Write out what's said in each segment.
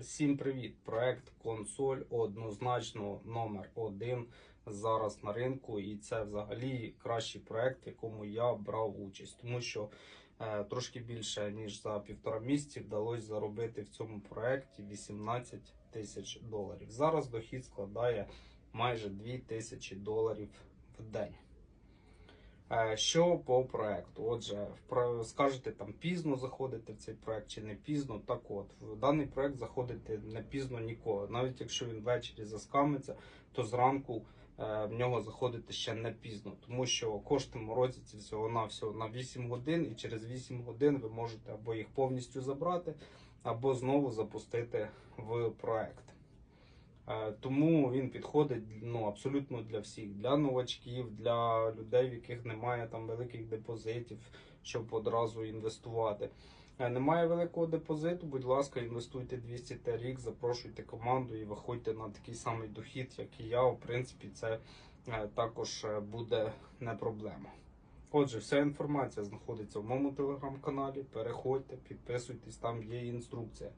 Всім привіт! Проект консоль однозначно номер один зараз на ринку, і це взагалі кращий проект, в якому я брав участь, тому що е, трошки більше ніж за півтора місяці вдалося заробити в цьому проекті 18 тисяч доларів. Зараз дохід складає майже 2 тисячі доларів в день. Е, Що по проекту? Отже, скажете там пізно заходити в цей проект чи не пізно. Так от, в даний проект заходити не пізно ніколи. Навіть якщо він ввечері заскамиться, то зранку е, в нього заходити ще не пізно, тому що кошти морозяться всього на всього на 8 годин, і через 8 годин ви можете або їх повністю забрати, або знову запустити в проект. Е, Тому він підходить ну, абсолютно для всіх, для новачків, для людей, в яких немає там великих депозитів, щоб одразу інвестувати. Е, Немає великого депозиту, будь ласка, інвестуйте 200 та рік, запрошуйте команду і виходьте на такий самий дохід, як і я. В принципі, це е, також буде не проблема. Отже, вся інформація знаходиться в моєму телеграм-каналі. Переходьте, підписуйтесь, там є інструкція.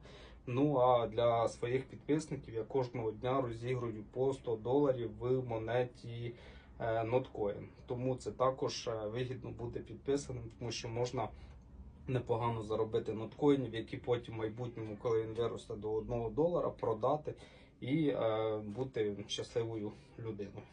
Ну а для своїх підписників я кожного дня розігрую по 100 доларів в монеті е, Notcoin. Тому це також е, вигідно бути підписаним, тому що можна непогано заробити ноткоїнів, які потім в майбутньому, коли він виросте до 1 долара, продати і е, бути щасливою людиною.